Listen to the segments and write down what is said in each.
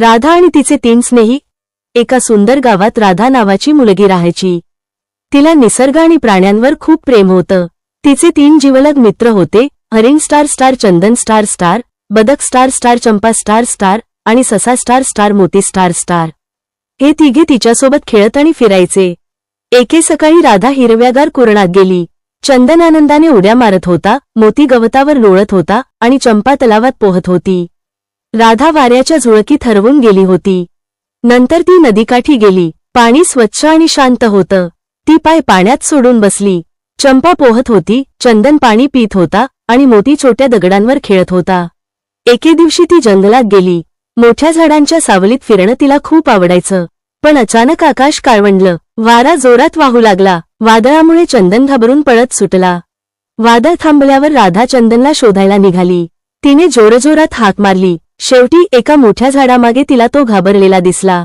राधा आणि तिचे तीन स्नेही एका सुंदर गावात राधा नावाची मुलगी राहायची. तिला निसर्ग आणि प्राण्यांवर खूप प्रेम होतं. तिचे तीन जीवलग मित्र होते हरिण star star Chandan star star बदक star star Champa star star आणि ससा star star Moti star star. हे तिघे तिच्यासोबत खेळत आणि फिरायचे. एके सकाळी राधा हिरव्यागार कुरणात गेली. चंदन आनंदाने उड्या मारत होता मोती गवतावर लोळत होता आणि चंपा तलावात पोहत होती. राधा वाऱ्याच्या झुळकी ठरवून गेली होती. नंतर ती नदीकाठी गेली. पाणी स्वच्छ आणि शांत होतं. ती पाय पाण्यात सोडून बसली. चंपा पोहत होती. चंदन पाणी पित होता आणि मोती छोट्या दगडांवर खेळत होता. एके दिवशी ती जंगलात गेली. मोठ्या झाडांच्या सावलीत फिरणं तिला खूप आवडायचं. पण अचानक आकाश काळवंडलं. वारा जोरात वाहू लागला. वादळामुळे चंदन घाबरून पळत सुटला. वादळ थांबल्यावर राधा चंदनला शोधायला निघाली. तिने जोरजोरात हाक मारली. शेवटी एका मोठ्या झाडामागे तिला तो घाबरलेला दिसला.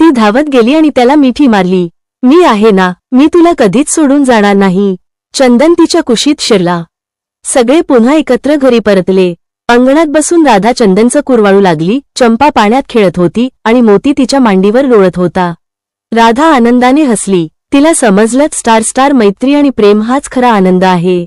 ती धावत गेली आणि त्याला मिठी मारली. मी आहे ना मी तुला कधीच सोडून जाणार नाही. चंदन तिच्या कुशीत शिरला. सगळे पुन्हा एकत्र घरी परतले. अंगणात बसून राधा चंदनचं कुरवाळू लागली चंपा पाण्यात खेळत होती आणि मोती तिच्या मांडीवर लोळत होता. राधा आनंदाने हसली. तिला समजलंच स्टार स्टार मैत्री आणि प्रेम हाच खरा आनंद आहे.